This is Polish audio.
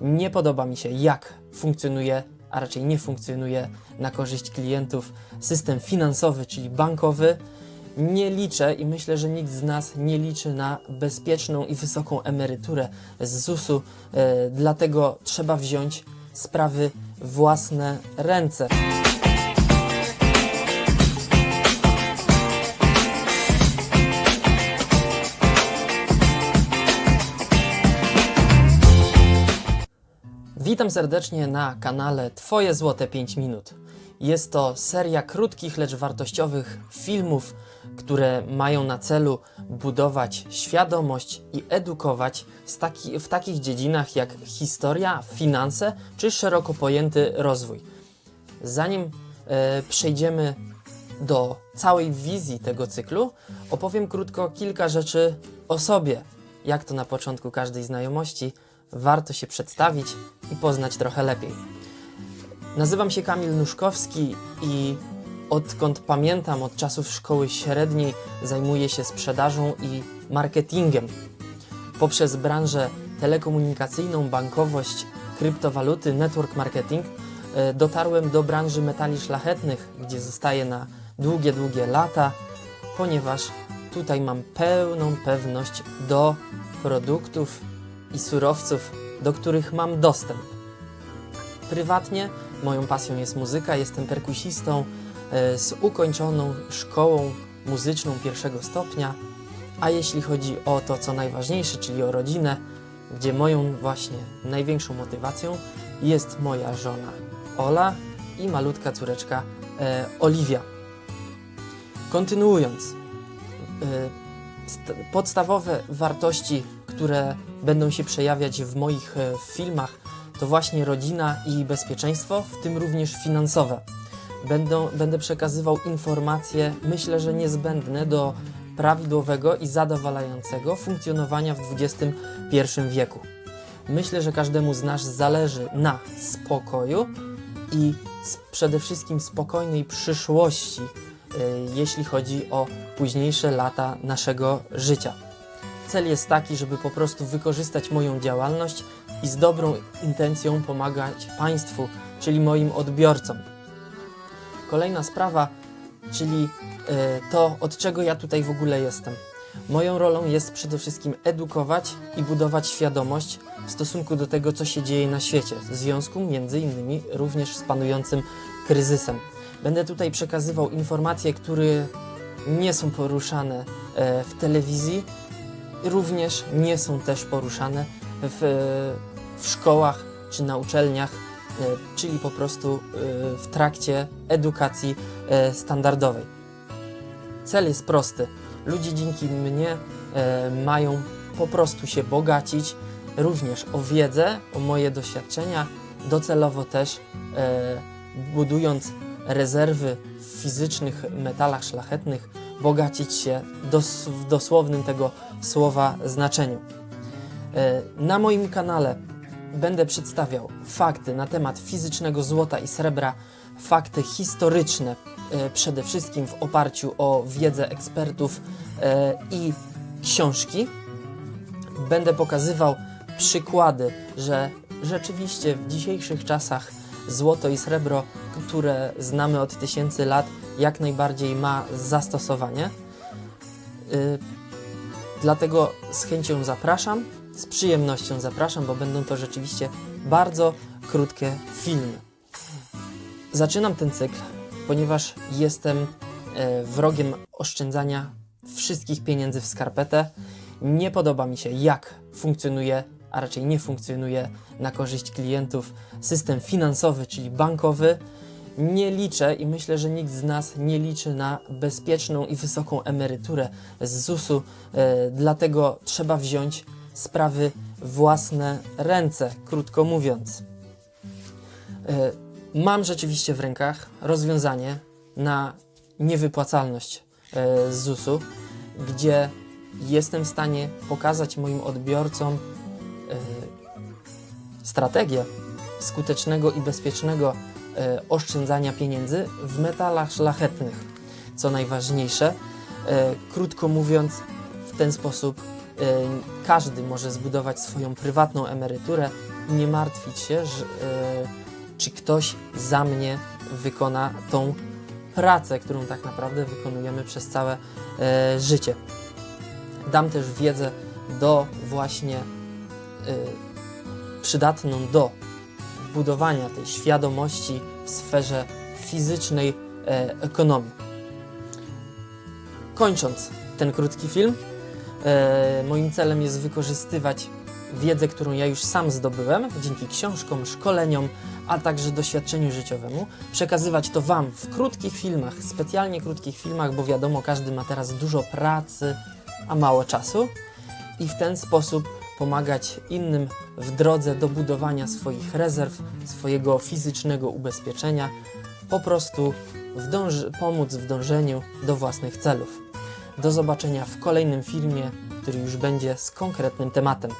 Nie podoba mi się, jak funkcjonuje, a raczej nie funkcjonuje na korzyść klientów system finansowy, czyli bankowy. Nie liczę i myślę, że nikt z nas nie liczy na bezpieczną i wysoką emeryturę z ZUS-u, e, dlatego trzeba wziąć sprawy własne ręce. Witam serdecznie na kanale Twoje Złote 5 Minut. Jest to seria krótkich, lecz wartościowych filmów, które mają na celu budować świadomość i edukować taki, w takich dziedzinach jak historia, finanse czy szeroko pojęty rozwój. Zanim e, przejdziemy do całej wizji tego cyklu, opowiem krótko kilka rzeczy o sobie. Jak to na początku każdej znajomości, warto się przedstawić i poznać trochę lepiej. Nazywam się Kamil Nuszkowski i odkąd pamiętam, od czasów szkoły średniej, zajmuję się sprzedażą i marketingiem. Poprzez branżę telekomunikacyjną, bankowość, kryptowaluty, network marketing e, dotarłem do branży metali szlachetnych, gdzie zostaję na długie, długie lata, ponieważ tutaj mam pełną pewność do produktów i surowców, do których mam dostęp. Prywatnie moją pasją jest muzyka, jestem perkusistą e, z ukończoną szkołą muzyczną pierwszego stopnia, a jeśli chodzi o to, co najważniejsze, czyli o rodzinę, gdzie moją właśnie największą motywacją jest moja żona Ola i malutka córeczka e, Oliwia. Kontynuując, e, st- podstawowe wartości, które będą się przejawiać w moich e, filmach, to właśnie rodzina i bezpieczeństwo, w tym również finansowe. Będą, będę przekazywał informacje, myślę, że niezbędne do prawidłowego i zadowalającego funkcjonowania w XXI wieku. Myślę, że każdemu z nas zależy na spokoju i przede wszystkim spokojnej przyszłości, e, jeśli chodzi o późniejsze lata naszego życia. Cel jest taki, żeby po prostu wykorzystać moją działalność i z dobrą intencją pomagać Państwu, czyli moim odbiorcom. Kolejna sprawa, czyli e, to, od czego ja tutaj w ogóle jestem. Moją rolą jest przede wszystkim edukować i budować świadomość w stosunku do tego, co się dzieje na świecie, w związku między innymi również z panującym kryzysem. Będę tutaj przekazywał informacje, które nie są poruszane e, w telewizji, również nie są też poruszane w, w szkołach czy na uczelniach, e, czyli po prostu e, w trakcie edukacji e, standardowej. Cel jest prosty. Ludzie dzięki mnie mają po prostu się bogacić również o wiedzę, o moje doświadczenia, docelowo też budując rezerwy w fizycznych metalach szlachetnych, bogacić się dos w dosłownym tego słowa znaczeniu. E, Na moim kanale będę przedstawiał fakty na temat fizycznego złota i srebra, fakty historyczne, e, przede wszystkim w oparciu o wiedzę ekspertów e, i książki. Będę pokazywał przykłady, że rzeczywiście w dzisiejszych czasach złoto i srebro, które znamy od tysięcy lat, jak najbardziej ma zastosowanie. Y, Dlatego z chęcią zapraszam, z przyjemnością zapraszam, bo będą to rzeczywiście bardzo krótkie filmy. Zaczynam ten cykl, ponieważ jestem e, wrogiem oszczędzania wszystkich pieniędzy w skarpetę. Nie podoba mi się, jak funkcjonuje, a raczej nie funkcjonuje na korzyść klientów system finansowy, czyli bankowy. Nie liczę i myślę, że nikt z nas nie liczy na bezpieczną i wysoką emeryturę z ZUS-u, e, dlatego trzeba wziąć sprawy własne ręce, krótko mówiąc. E, Mam rzeczywiście w rękach rozwiązanie na niewypłacalność e, z ZUS-u, gdzie jestem w stanie pokazać moim odbiorcom e, strategię skutecznego i bezpiecznego oszczędzania pieniędzy w metalach szlachetnych. Co najważniejsze, e, krótko mówiąc, w ten sposób e, każdy może zbudować swoją prywatną emeryturę nie martwić się, że, e, czy ktoś za mnie wykona tą pracę, którą tak naprawdę wykonujemy przez całe e, życie. Dam też wiedzę do właśnie e, przydatną do budowania tej świadomości w sferze fizycznej e, ekonomii. Kończąc ten krótki film, e, moim celem jest wykorzystywać wiedzę, którą ja już sam zdobyłem dzięki książkom, szkoleniom, a także doświadczeniu życiowemu, przekazywać to Wam w krótkich filmach, specjalnie krótkich filmach, bo wiadomo, każdy ma teraz dużo pracy, a mało czasu i w ten sposób pomagać innym w drodze do budowania swoich rezerw, swojego fizycznego ubezpieczenia, po prostu w pomóc w dążeniu do własnych celów. Do zobaczenia w kolejnym filmie, który już będzie z konkretnym tematem.